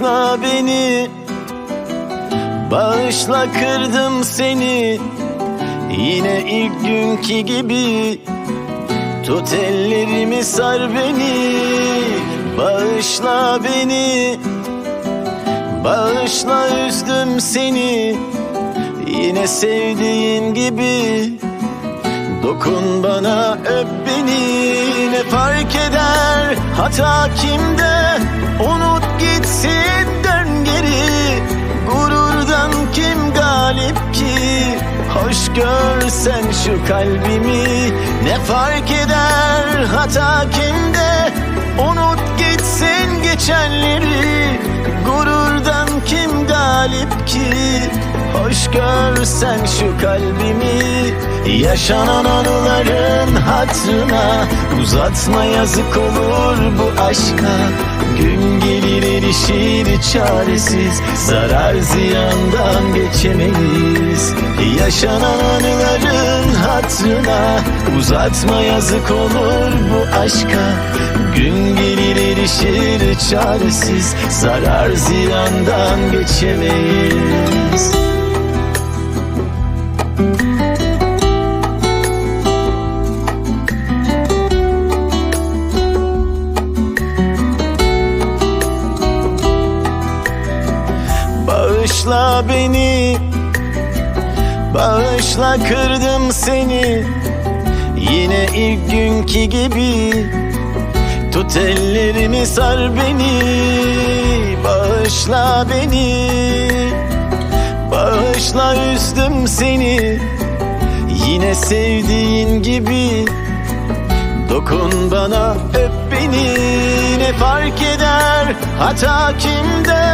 Bağışla beni. Bağışla kırdım seni. Yine ilk günkü gibi. Tut ellerimi sar beni. Bağışla beni. Bağışla üzdüm seni. Yine sevdiğin gibi. Dokun bana öp beni. Ne fark eder? Hata kimde Hoş görsen şu kalbimi. Ne fark eder hata kimde? Unut gitsin geçenleri. Gururdan kim galip ki? Hoş görsen şu kalbimi. Yaşanan anıların hatırına Uzatma yazık olur bu aşka. Gün gelir erişir çaresiz Zarar ziyandan geçemeyiz Yaşanan anıların hatırına Uzatma yazık olur bu aşka. Gün gelir erişir çaresiz Zarar ziyandan geçemeyiz. Bağışla beni Bağışla kırdım seni. Yine ilk günkü gibi. Tut ellerimi sar beni. Bağışla beni. Bağışla üzdüm seni. Yine sevdiğin gibi. Dokun bana öp beni. Ne fark eder? Hata kimde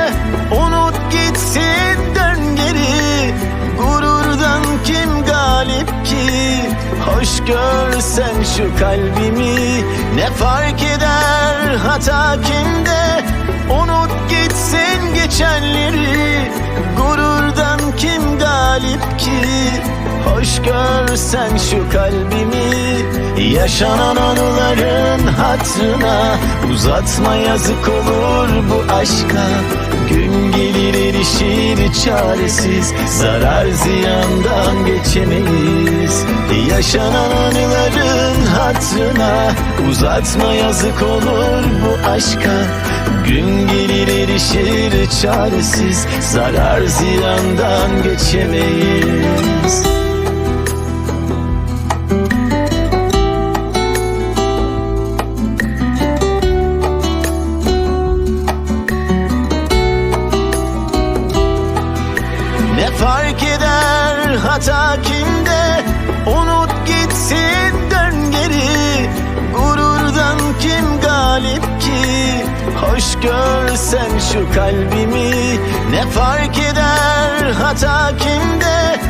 Hoş görsen şu kalbimi. Ne fark eder hata kimde Unut gitsin geçenleri. Gururdan kim galip ki? Hoş görsen şu kalbimi. Yaşanan anıların hatırına Uzatma yazık olur bu aşka. Gün gelir erişir çaresiz Zarar ziyandan geçemeyiz Yaşanan anıların hatırına Uzatma yazık olur bu aşka. Gün gelir erişir çaresiz Zarar ziyandan geçemeyiz. Ne fark eder hata kimde gitsin dön geri. Gururdan kim galip ki? Hoş görsen şu kalbimi. Ne fark eder hata kimde?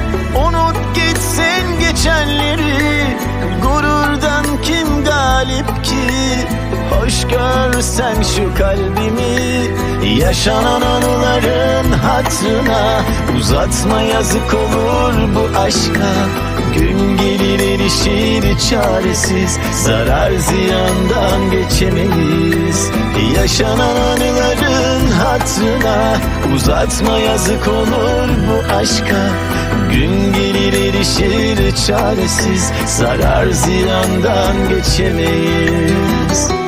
Unut gitsin geçenleri. Gururdan kim galip ki? Hoş görsen şu kalbimi. Yaşanan anıların hatırına Uzatma yazık olur bu aşka. Gün gelir erişir çaresiz Zarar ziyandan geçemeyiz. Yaşanan anıların hatırına Uzatma yazık olur bu aşka. Gün gelir erişir çaresiz Zarar ziyandan geçemeyiz